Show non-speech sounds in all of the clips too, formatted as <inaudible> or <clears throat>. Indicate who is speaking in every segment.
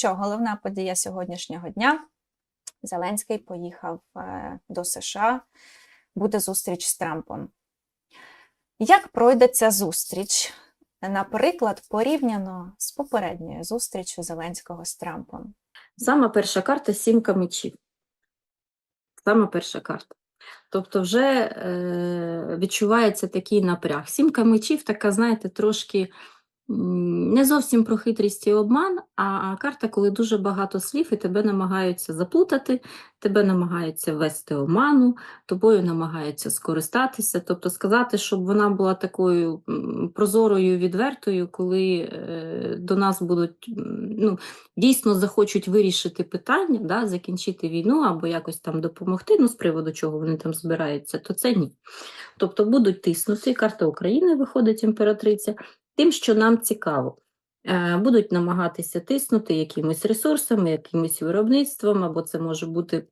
Speaker 1: що головна подія сьогоднішнього дня Зеленський поїхав е, до США, буде зустріч з Трампом. Як пройде ця зустріч? Наприклад, порівняно з попередньою зустрічю Зеленського з Трампом.
Speaker 2: Сама перша карта сімка мечів. Сама перша карта. Тобто вже е, відчувається такий напряг. Сімка мечів така, знаєте, трошки не зовсім про хитрість і обман, а карта, коли дуже багато слів і тебе намагаються заплутати, тебе намагаються ввести оману, тобою намагаються скористатися. Тобто сказати, щоб вона була такою прозорою, відвертою, коли е, до нас будуть ну, дійсно захочуть вирішити питання, да, закінчити війну або якось там допомогти, ну з приводу чого вони там збираються, то це ні. Тобто будуть тиснути, карта України виходить імператриця, тим, що нам цікаво. Е, Будуть намагатися тиснути якимись ресурсами, якимось виробництвом, або це може бути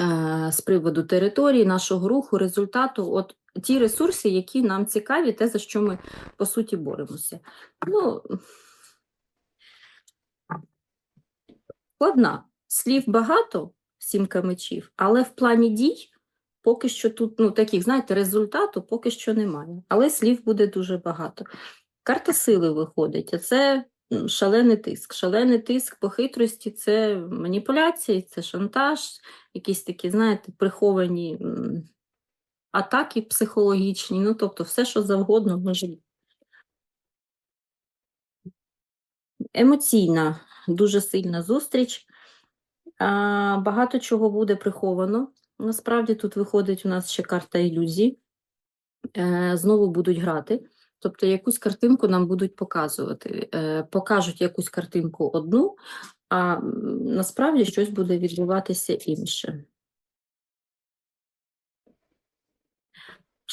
Speaker 2: е, з приводу території, нашого руху, результату, от ті ресурси, які нам цікаві, те, за що ми по суті боремося. Ну, складна. Слів багато, сімка мечів, але в плані дій поки що тут, ну, таких, знаєте, результату поки що немає. Але слів буде дуже багато. Карта сили виходить, а це шалений тиск. Шалений тиск по хитрості це маніпуляції, це шантаж, якісь такі, знаєте, приховані атаки психологічні, ну, тобто все, що завгодно може. Емоційна, дуже сильна зустріч. Багато чого буде приховано. Насправді тут виходить у нас ще карта ілюзій. Е, Знову будуть грати. Тобто якусь картинку нам будуть показувати. Е, Покажуть якусь картинку одну, а насправді щось буде відбуватися інше.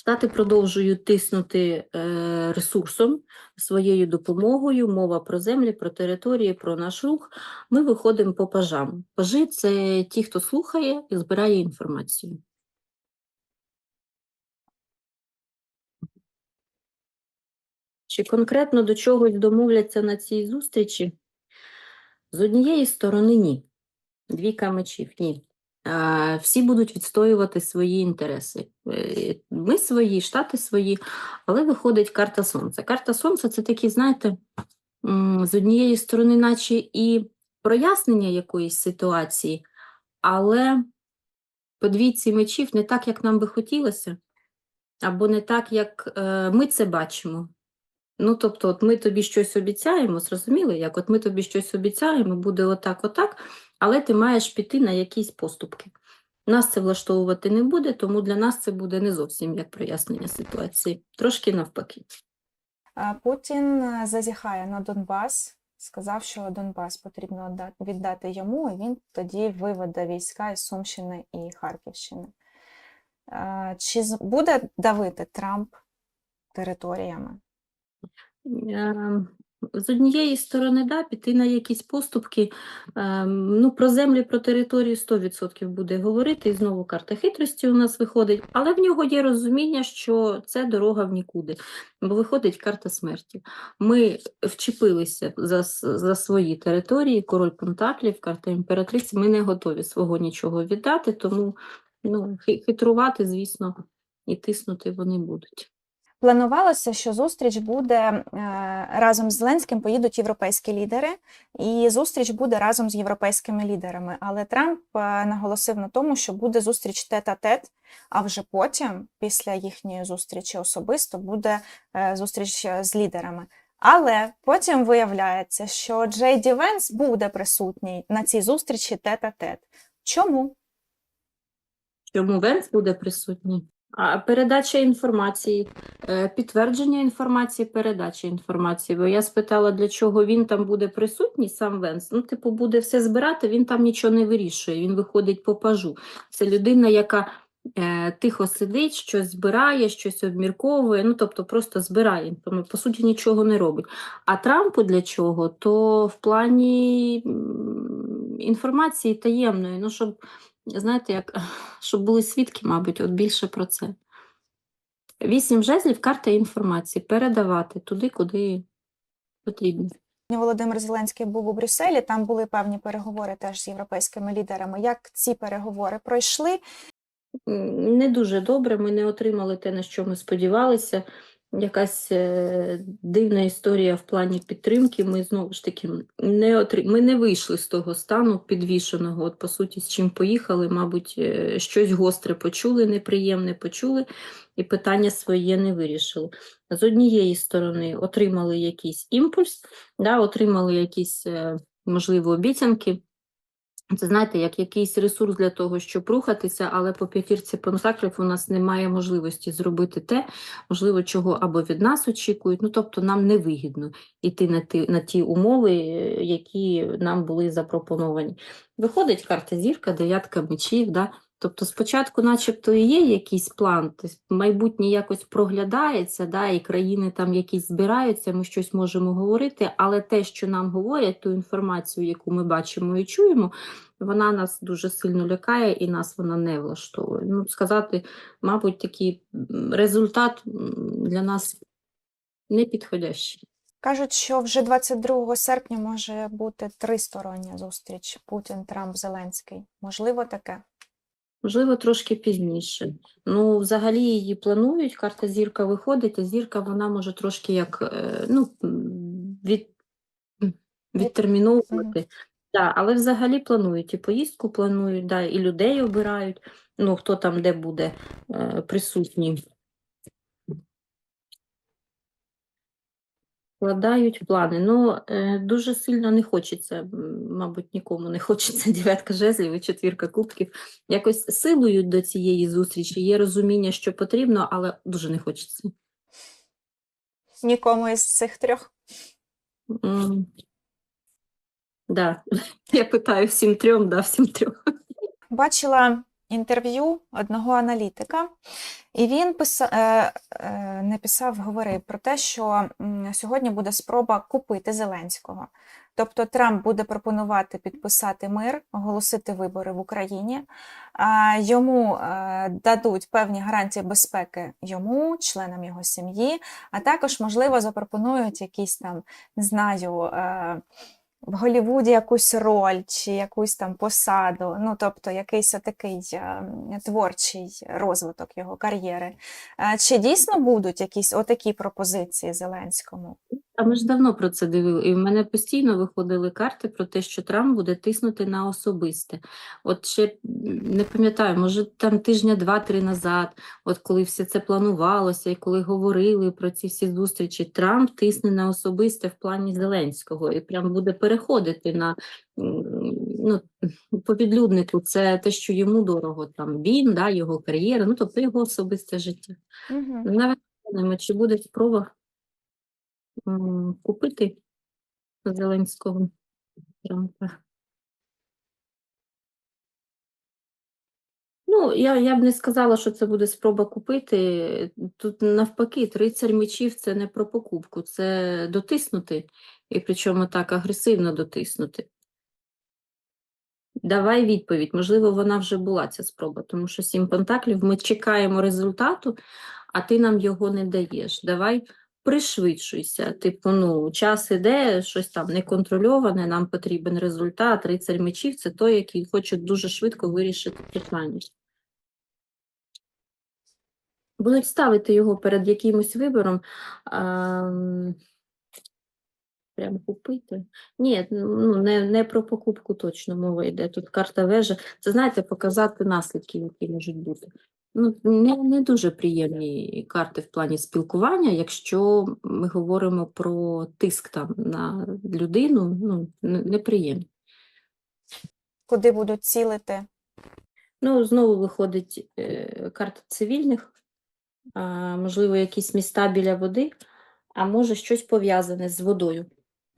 Speaker 2: Штати продовжують тиснути е, ресурсом, своєю допомогою, мова про землі, про території, про наш рух. Ми виходимо по пажам. Пажі – це ті, хто слухає і збирає інформацію. Чи конкретно до чогось домовляться на цій зустрічі? З однієї сторони ні. Двійка мечів ні. А, Всі будуть відстоювати свої інтереси. Е, Ми свої, штати свої, але виходить карта Сонця. Карта Сонця це такі, знаєте, з однієї сторони, наче і прояснення якоїсь ситуації, але по двійці мечів не так, як нам би хотілося, або не так, як е, ми це бачимо. Ну, тобто, от ми тобі щось обіцяємо, зрозуміли, як от ми тобі щось обіцяємо, буде отак, отак, але ти маєш піти на якісь поступки. Нас це влаштовувати не буде, тому для нас це буде не зовсім як прояснення ситуації, трошки навпаки.
Speaker 1: Путін е, зазіхає на Донбас, сказав, що Донбас потрібно віддати йому, і він тоді виведе війська із Сумщини і Харківщини. Чи буде давити Трамп територіями?
Speaker 2: З однієї сторони, да, піти на якісь поступки. Ем, Ну, про землі, про територію 100% буде говорити. І знову карта хитрості у нас виходить, але в нього є розуміння, що це дорога в нікуди, бо виходить карта смерті. Ми вчепилися за, за свої території, король Пентаклів, карта імператриці, ми не готові свого нічого віддати, тому ну, хитрувати, звісно, і тиснути вони будуть.
Speaker 1: Планувалося, що зустріч буде е, разом з Зеленським поїдуть європейські лідери, і зустріч буде разом з європейськими лідерами. Але Трамп е, наголосив на тому, що буде зустріч тет-а-тет, а вже потім, після їхньої зустрічі особисто, буде е, зустріч з лідерами. Але потім виявляється, що Джей Ді Венс буде присутній на цій зустрічі тет-а-тет. Чому?
Speaker 2: Чому Венс буде присутній? Передача інформації, е, підтвердження інформації, передача інформації. Бо я спитала, для чого він там буде присутній, сам Венс. Ну, типу, буде все збирати, він там нічого не вирішує, він виходить по пажу. Це людина, яка е, тихо сидить, щось збирає, щось обмірковує, ну, тобто просто збирає, по суті, нічого не робить. А Трампу для чого? То в плані інформації таємної, ну, щоб знаєте, як щоб були свідки, мабуть, от більше про це. Вісім жезлів карта інформації передавати туди, куди потрібно.
Speaker 1: Володимир Зеленський був у Брюсселі. Там були певні переговори теж з європейськими лідерами. Як ці переговори пройшли?
Speaker 2: Не дуже добре. Ми не отримали те, на що ми сподівалися. Якась е, дивна історія в плані підтримки. Ми знову ж таки не отри... ми не вийшли з того стану підвішеного. От по суті, з чим поїхали, мабуть, е, щось гостре почули, неприємне почули, і питання своє не вирішили. З однієї сторони, отримали якийсь імпульс, да, отримали якісь, е, можливо, обіцянки. Це знаєте, як якийсь ресурс для того, щоб рухатися, але по п'ятірці пентаклів у нас немає можливості зробити те, можливо, чого або від нас очікують. Ну тобто нам невигідно йти на ті, на ті умови, які нам були запропоновані. Виходить карта зірка, дев'ятка мечів. Да? Тобто спочатку, начебто, і є якийсь план, тобто майбутнє якось проглядається, да, і країни там якісь збираються, ми щось можемо говорити, але те, що нам говорять, ту інформацію, яку ми бачимо і чуємо, вона нас дуже сильно лякає і нас вона не влаштовує. Ну, сказати, мабуть, такий результат для нас не підходящий.
Speaker 1: Кажуть, що вже 22 серпня може бути тристороння зустріч Путін, Трамп, Зеленський. Можливо, таке?
Speaker 2: Можливо, трошки пізніше. Ну, взагалі її планують, карта зірка виходить, а зірка вона може трошки як е, ну, від, відтерміновувати. Да, але взагалі планують і поїздку планують, да, і людей обирають, ну, хто там де буде е, присутній. Складають плани. Ну, е, дуже сильно не хочеться, мабуть, нікому не хочеться <laughs> дев'ятка жезлів і четвірка кубків. Якось силою до цієї зустрічі є розуміння, що потрібно, але дуже не хочеться.
Speaker 1: Нікому із цих трьох.
Speaker 2: М, Да. <laughs> Я питаю всім трьом, да, всім трьом.
Speaker 1: Бачила інтерв'ю одного аналітика, і він писа... е, е, не писав, говорив про те, що сьогодні буде спроба купити Зеленського. Тобто Трамп буде пропонувати підписати мир, оголосити вибори в Україні. Йому е, дадуть певні гарантії безпеки йому, членам його сім'ї, а також, можливо, запропонують якісь там, не знаю. В Голлівуді якусь роль чи якусь там посаду, ну тобто якийсь отакий е, творчий розвиток його кар'єри. Е, Чи дійсно будуть якісь отакі пропозиції Зеленському?
Speaker 2: А ми ж давно про це дивили, і в мене постійно виходили карти про те, що Трамп буде тиснути на особисте. От ще не пам'ятаю, може там тижня два-три назад, от коли все це планувалося, і коли говорили про ці всі зустрічі, Трамп тисне на особисте в плані Зеленського і прям буде переходити на ну, по. Це те, що йому дорого, там він, да, його кар'єра, ну тобто його особисте життя.
Speaker 1: Угу.
Speaker 2: Навіть чи буде спроба купити Зеленського Трампа. Ну, я, я б не сказала, що це буде спроба купити. Тут навпаки, трицар мечів це не про покупку, це дотиснути, і причому так агресивно дотиснути. Давай відповідь. Можливо, вона вже була ця спроба, тому що сім пентаклів, ми чекаємо результату, а ти нам його не даєш. Давай пришвидшуйся. Типу, ну, час іде, щось там неконтрольоване, нам потрібен результат. Рицарь мечів це той, який хоче дуже швидко вирішити питання. Будуть ставити його перед якимось вибором. А, Прям купити. Ні, ну не, не про покупку точно мова йде. Тут карта вежа. Це знаєте, показати наслідки, які можуть бути. Ну, не, не дуже приємні карти в плані спілкування, якщо ми говоримо про тиск там на людину, ну не- неприємно.
Speaker 1: Куди будуть цілити?
Speaker 2: Ну, знову виходить е, карта цивільних, а, можливо, якісь міста біля води, а може щось пов'язане з водою.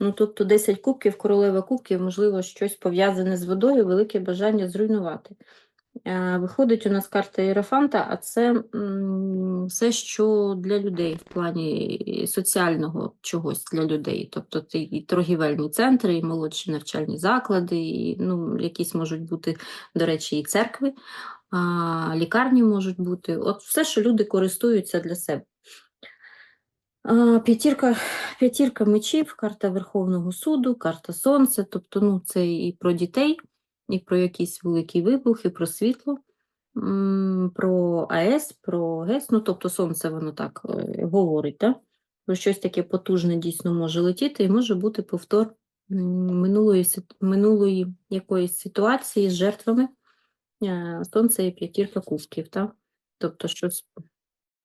Speaker 2: Ну, тобто 10 кубків, королева кубків, можливо, щось пов'язане з водою, велике бажання зруйнувати. Е, Виходить у нас карта Єрофанта, а це все, що для людей в плані соціального чогось для людей. Тобто це і торгівельні центри, і молодші навчальні заклади, і ну, якісь можуть бути, до речі, і церкви, а, лікарні можуть бути. От все, що люди користуються для себе. П'ятірка, п'ятірка мечів, карта Верховного суду, карта Сонця, тобто ну, це і про дітей, і про якийсь великий вибух, і про світло, про АЕС, про ГЕС, ну тобто Сонце воно так е, говорить, да? про щось таке потужне дійсно може летіти, і може бути повтор минулої, минулої якоїсь ситуації з жертвами. Е, Сонце і п'ятірка кубків, так? Тобто щось,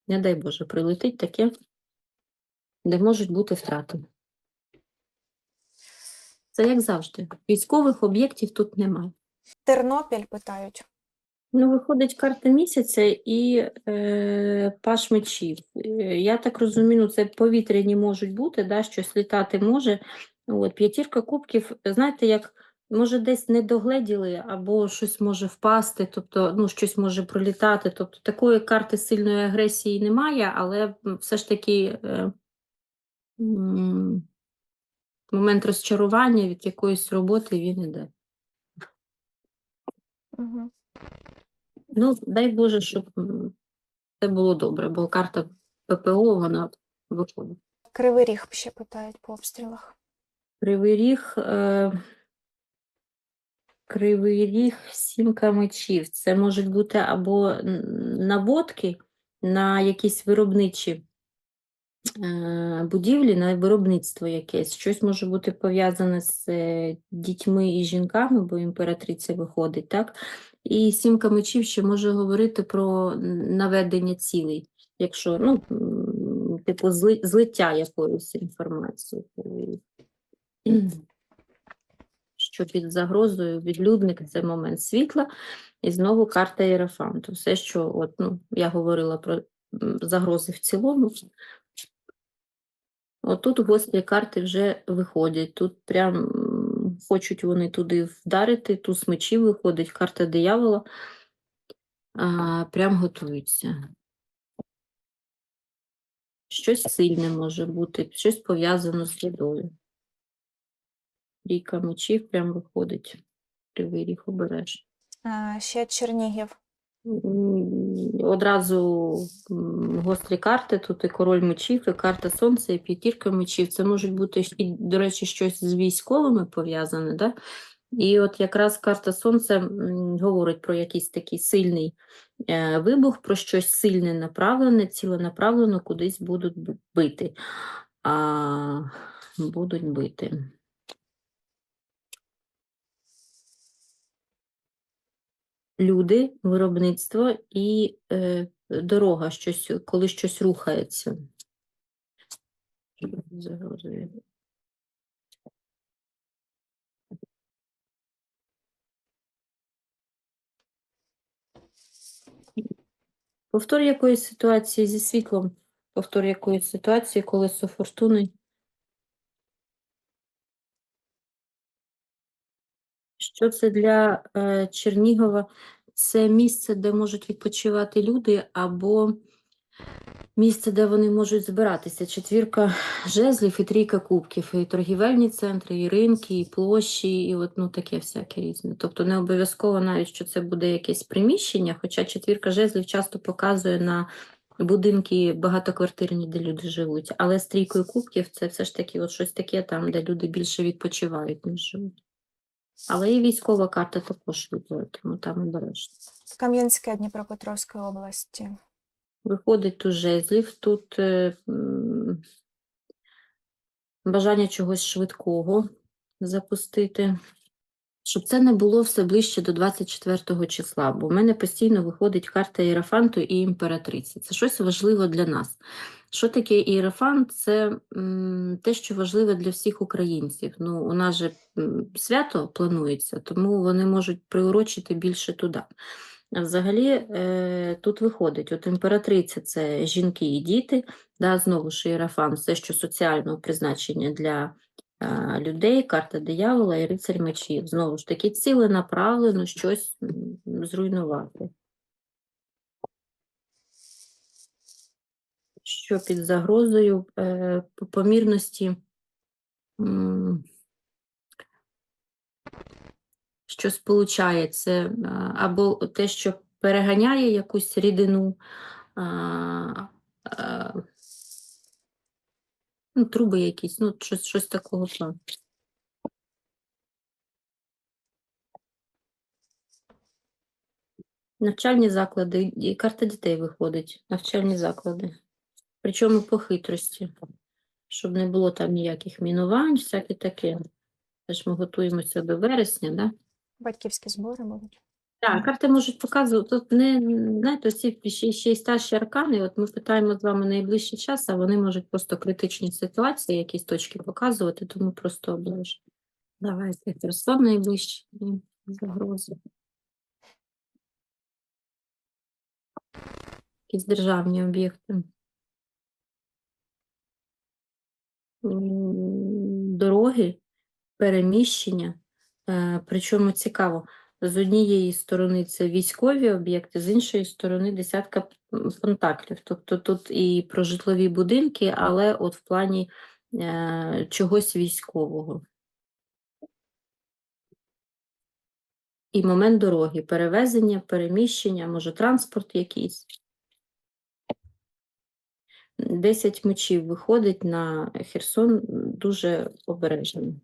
Speaker 2: не дай Боже, прилетить таке де можуть бути втрати. Це як завжди. Військових об'єктів тут немає.
Speaker 1: Тернопіль питають.
Speaker 2: Ну, виходить карта місяця і е, паш мечів. Е, Я так розумію, це повітряні можуть бути, да, щось літати може. От, п'ятірка кубків, знаєте, як може десь не догледіли, або щось може впасти, тобто ну, щось може пролітати. Тобто такої карти сильної агресії немає, але все ж таки е, момент розчарування від якоїсь роботи він іде.
Speaker 1: Угу.
Speaker 2: Ну, дай Боже, щоб це було добре, бо карта ППО, вона виходить.
Speaker 1: Кривий ріг ще питають по обстрілах.
Speaker 2: Кривий ріг, е, кривий ріг, сімка мечів. Це можуть бути або наводки на якісь виробничі будівлі, на виробництво якесь. Щось може бути пов'язане з е, дітьми і жінками, бо імператриця виходить, так? І сімка мечів ще може говорити про наведення цілей, якщо, ну, типу, злиття якоїсь інформації. <clears throat> Що під загрозою відлюдник це момент світла, і знову карта Єрофанту. Все, що от, ну, я говорила про загрози в цілому. Отут гострі карти вже виходять. Тут прям хочуть вони туди вдарити, туз мечів виходить, карта диявола. А, прям готуються. Щось сильне може бути, щось пов'язано з водою. Ріка мечів прям виходить. Кривий ріг обереш.
Speaker 1: Ще Чернігів.
Speaker 2: Одразу гострі карти, тут і король мечів, і карта сонця, і п'ятірка мечів. Це можуть бути, і, до речі, щось з військовими пов'язане, да? І от якраз карта сонця говорить про якийсь такий сильний е, вибух, про щось сильне направлене, ціленаправлено кудись будуть бити. А, будуть бити. Люди, виробництво і е, дорога, щось, коли щось рухається. Повтор якоїсь ситуації зі світлом, повтор якоїсь ситуації, колесо фортуни. Що це для е, Чернігова? Це місце, де можуть відпочивати люди, або місце, де вони можуть збиратися. Четвірка жезлів і трійка кубків, і торгівельні центри, і ринки, і площі, і от ну таке всяке різне. Тобто не обов'язково навіть, що це буде якесь приміщення, хоча четвірка жезлів часто показує на будинки багатоквартирні, де люди живуть. Але з трійкою кубків це все ж таки от щось таке там, де люди більше відпочивають, ніж живуть. Але і військова карта також буде, тому там обережно.
Speaker 1: Кам'янське Дніпропетровської області.
Speaker 2: Виходить тут жезлів, тут е, бажання чогось швидкого запустити, щоб це не було все ближче до 24 числа, бо в мене постійно виходить карта Іерафанту і імператриці. Це щось важливе для нас. Що таке Іерафант? Це те, що важливе для всіх українців. Ну, у нас же свято планується, тому вони можуть приурочити більше туди. Взагалі, е, тут виходить, от імператриця це жінки і діти, да, знову ж Іерафант, все, що соціального призначення для людей, карта диявола і рицарь мечів. Знову ж таки, ціленаправлено щось зруйнувати. Що під загрозою е, по помірності, що сполучає це або те, що переганяє якусь рідину, Ну, труби якісь, ну, щось, щось такого плану. Навчальні заклади, і карта дітей виходить, навчальні заклади. Причому по хитрості, щоб не було там ніяких мінувань, всяке таке. Теж ми готуємося до вересня, да?
Speaker 1: Батьківські збори будуть.
Speaker 2: Так, карти можуть показувати, тут не, знаєте, ці ще, ще й старші аркани, от ми питаємо з вами найближчий час, а вони можуть просто критичні ситуації, якісь точки показувати, тому просто обережно. Давайте, Херсон найближчий, ні, загрози. Якісь державні об'єкти. Дороги, переміщення, е, причому цікаво, з однієї сторони це військові об'єкти, з іншої сторони десятка м, пентаклів. Тобто тут і про житлові будинки, але от в плані е, чогось військового. І момент дороги, перевезення, переміщення, може транспорт якийсь. Десять мечів виходить на Херсон дуже обережно.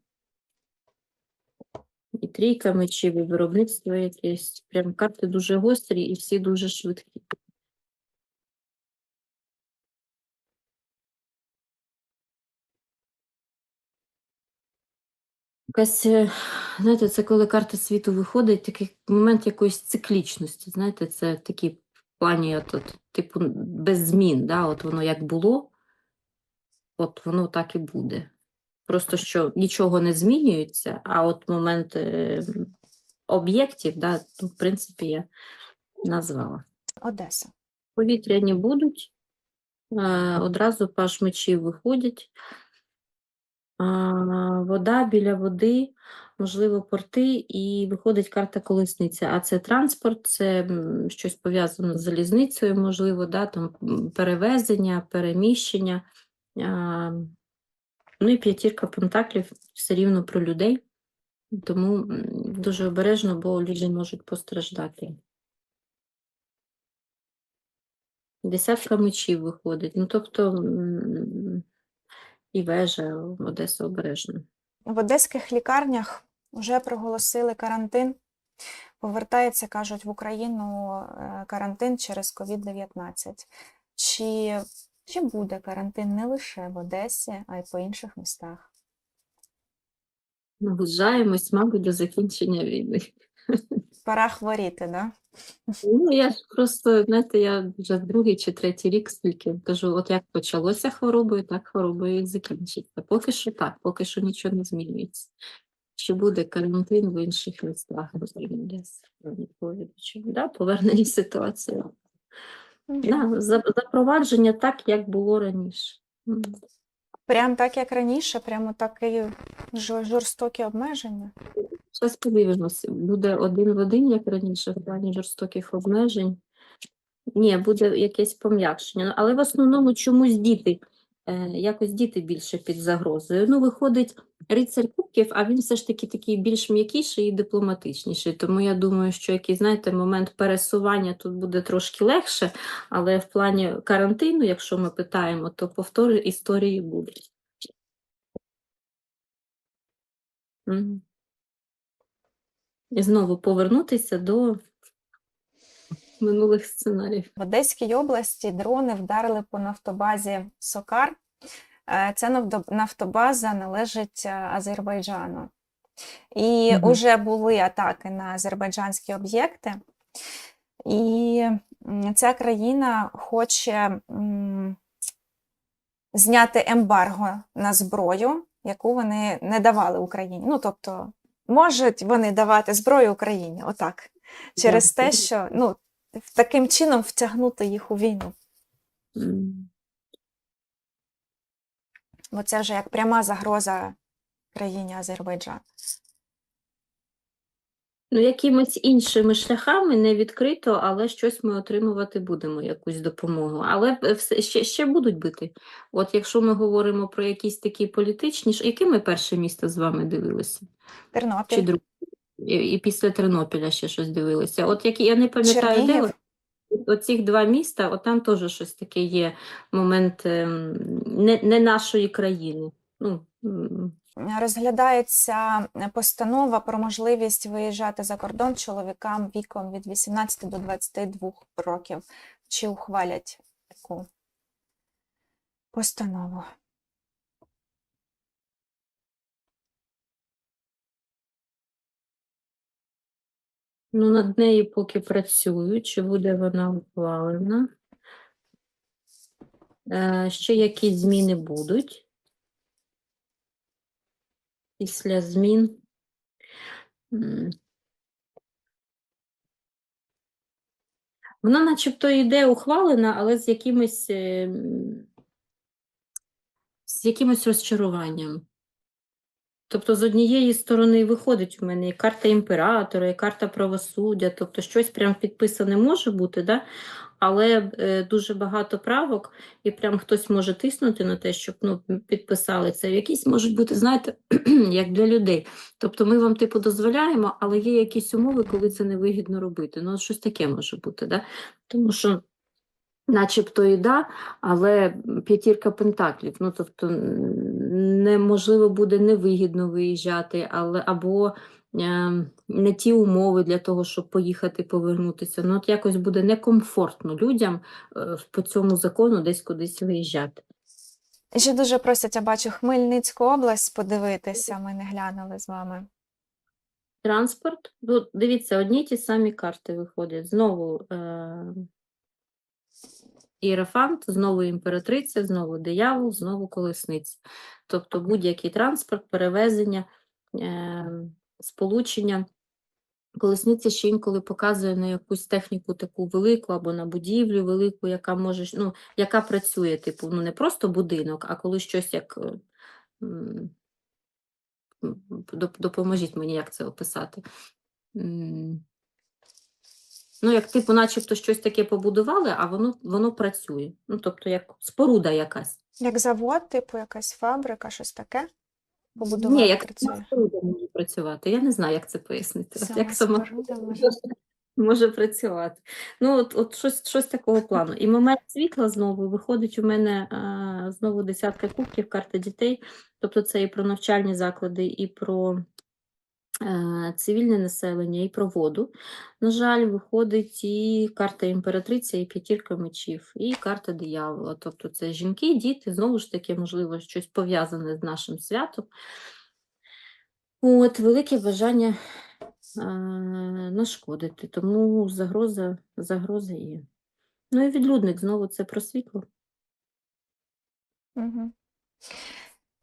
Speaker 2: І трійка мечів, і виробництво якесь. Прям карти дуже гострі і всі дуже швидкі. Якась, е, знаєте, це коли карта світу виходить, такий момент якоїсь циклічності. Знаєте, це такі плані, от, от, типу, без змін, да? от воно як було, от воно так і буде. Просто що нічого не змінюється, а от момент е, об'єктів, да, ну, в принципі, я назвала.
Speaker 1: Одеса.
Speaker 2: Повітряні будуть, е, одразу паш мечів виходять. Вода біля води, можливо, порти, і виходить карта колесниця. А це транспорт, це щось пов'язане з залізницею, можливо, да, там перевезення, переміщення. А, ну і п'ятірка пентаклів все рівно про людей. Тому дуже обережно, бо люди можуть постраждати. Десятка мечів виходить. Ну, тобто, і вежа, Одеса обережно.
Speaker 1: В одеських лікарнях вже проголосили карантин. Повертається, кажуть, в Україну е, карантин через COVID-19. Чи, чи буде карантин не лише в Одесі, а й по інших містах?
Speaker 2: Наближаємось, мабуть, до закінчення війни.
Speaker 1: Пора хворіти, да?
Speaker 2: Ну, я ж просто, знаєте, я вже другий чи третій рік стільки кажу, от як почалося хворобою, так хворобою і закінчиться. Поки що так, поки що нічого не змінюється. Чи буде карантин в інших містах, Да, повернення ситуації. Да, за- запровадження так, як було раніше.
Speaker 1: Прям так, як раніше, прямо такі жор- жорстокі обмеження.
Speaker 2: Зараз подивимося, буде один в один, як раніше, в плані жорстоких обмежень. Ні, буде якесь пом'якшення. Ну, Але в основному чомусь діти, е, якось діти більше під загрозою. Ну, виходить рицарь кубків, а він все ж таки такий більш м'якіший і дипломатичніший. Тому я думаю, що якийсь, знаєте, момент пересування тут буде трошки легше, але в плані карантину, якщо ми питаємо, то повтори історії будуть. І знову повернутися до минулих сценаріїв.
Speaker 1: В Одеській області дрони вдарили по нафтобазі Сокар. Е, Ця нафтобаза належить е, Азербайджану. І
Speaker 2: Мгм.
Speaker 1: вже були атаки на азербайджанські об'єкти. І ця країна хоче м, зняти ембарго на зброю, яку вони не давали Україні. Ну, тобто, можуть вони давати зброю Україні, отак. Через те, що ну, таким чином втягнути їх у війну. Бо це вже як пряма загроза країні Азербайджан.
Speaker 2: Ну, якимись іншими шляхами не відкрито, але щось ми отримувати будемо, якусь допомогу. Але все, ще, ще будуть бити. От якщо ми говоримо про якісь такі політичні, яке ми перше місто з вами дивилися? Чи
Speaker 1: Тернопіль,
Speaker 2: друге? І, і після Тернопіля ще щось дивилися. От які я не пам'ятаю, де оцих два міста, от там теж щось таке є момент ем, не, не нашої країни. Ну,
Speaker 1: Розглядається постанова про можливість виїжджати за кордон чоловікам віком від 18 до 22 років. Чи ухвалять таку постанову?
Speaker 2: ну, над нею поки працюю, чи буде вона ухвалена. Е, ще якісь зміни будуть. Після змін. Вона начебто йде ухвалена, але з якимось, е, з якимось розчаруванням. Тобто, з однієї сторони виходить у мене і карта імператора, і карта правосуддя, тобто щось прям підписане може бути, да? але е, дуже багато правок, і прям хтось може тиснути на те, щоб ну, підписали це. Якісь можуть бути, знаєте, <clears throat> як для людей. Тобто ми вам типу дозволяємо, але є якісь умови, коли це невигідно робити. Ну, щось таке може бути, да? тому що. Начебто і да, але п'ятірка пентаклів. Ну, тобто м, неможливо буде невигідно виїжджати, але або е, не ті умови для того, щоб поїхати повернутися. Ну, от якось буде некомфортно людям е, по цьому закону десь кудись виїжджати.
Speaker 1: Ще дуже просять, я бачу, Хмельницьку область подивитися. Ми не глянули з вами.
Speaker 2: Транспорт. Ну, дивіться, одні ті самі карти виходять. Знову е, Іерофант, знову імператриця, знову диявол, знову колесниця. Тобто будь-який транспорт, перевезення, е, сполучення. Колесниця ще інколи показує на якусь техніку таку велику або на будівлю велику, яка може, ну, яка працює, типу, ну не просто будинок, а коли щось як. е, Допоможіть мені, як це описати. Ну, як типу, начебто щось таке побудували, а воно, воно працює. Ну, тобто, як споруда якась.
Speaker 1: Як завод, типу, якась фабрика, щось таке? Побудувати
Speaker 2: Ні, як
Speaker 1: працює.
Speaker 2: споруда може працювати. Я не знаю, як це пояснити.
Speaker 1: Сама
Speaker 2: як сама
Speaker 1: може.
Speaker 2: може працювати. Ну, от, от щось, щось такого плану. І момент світла знову виходить у мене а, знову десятка кубків, карта дітей. Тобто це і про навчальні заклади, і про цивільне населення, і про воду. На жаль, виходить і карта імператриця, і п'ятірка мечів, і карта диявола. Тобто це жінки, діти, знову ж таки, можливо, щось пов'язане з нашим святом. От, велике бажання е, нашкодити, тому загроза, загроза є. Ну і відлюдник знову це про світло.
Speaker 1: Угу.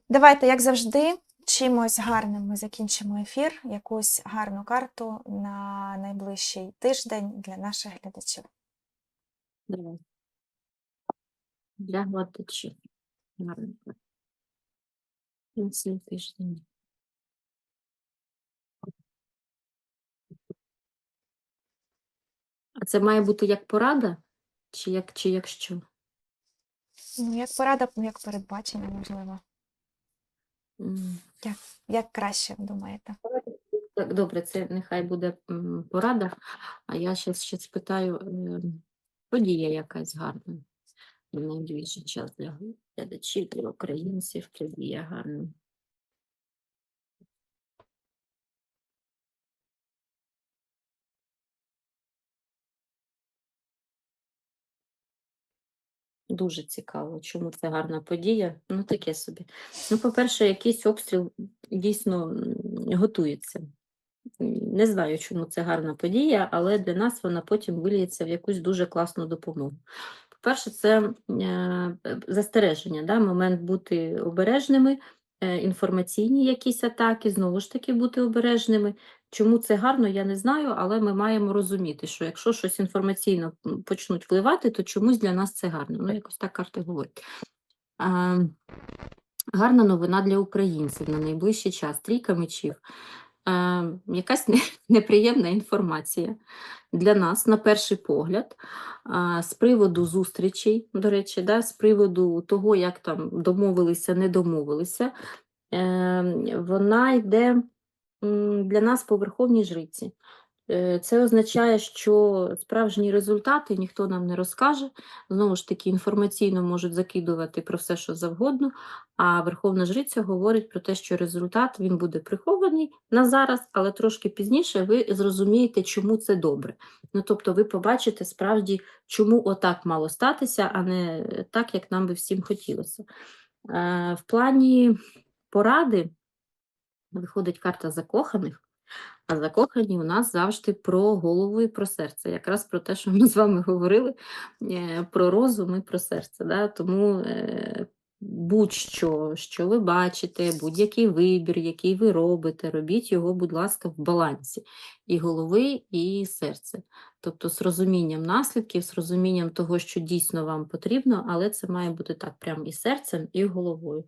Speaker 1: Давайте, як завжди, чимось гарним ми закінчимо ефір, якусь гарну карту на найближчий тиждень для наших глядачів.
Speaker 2: Давай. Для глядачів. На цей тиждень. А це має бути як порада, чи як, чи як що?
Speaker 1: Ну, як порада, як передбачення, можливо. Як краще думаєте?
Speaker 2: Так, добре, це нехай буде порада, а я ще, ще спитаю, е, подія якась гарна. на Найближчий час для глядачів, для українців, подія гарна. Дуже цікаво, чому це гарна подія. Ну, таке собі. Ну, по-перше, якийсь обстріл дійсно готується. Не знаю, чому це гарна подія, але для нас вона потім виліється в якусь дуже класну допомогу. По-перше, це е, застереження, да? момент бути обережними, інформаційні якісь атаки, знову ж таки бути обережними. Чому це гарно, я не знаю, але ми маємо розуміти, що якщо щось інформаційно почнуть впливати, то чомусь для нас це гарно. Ну, якось так карти говорять. А, гарна новина для українців на найближчий час. Трійка мечів. Е, якась <laughs> неприємна інформація для нас на перший погляд з приводу зустрічей, до речі, да, з приводу того, як там домовилися, не домовилися. Е, вона йде для нас по верховній жриці. Е, Це означає, що справжні результати ніхто нам не розкаже. Знову ж таки, інформаційно можуть закидувати про все, що завгодно. А Верховна Жриця говорить про те, що результат він буде прихований на зараз, але трошки пізніше ви зрозумієте, чому це добре. Ну тобто, ви побачите справді, чому отак мало статися, а не так, як нам би всім хотілося. Е, В плані поради виходить карта закоханих. А закохані у нас завжди про голову і про серце. Якраз про те, що ми з вами говорили, е, про розум і про серце. Да? Тому е, будь-що, що ви бачите, будь-який вибір, який ви робите, робіть його, будь ласка, в балансі і голови, і серця. Тобто з розумінням наслідків, з розумінням того, що дійсно вам потрібно, але це має бути так, прям і серцем, і головою.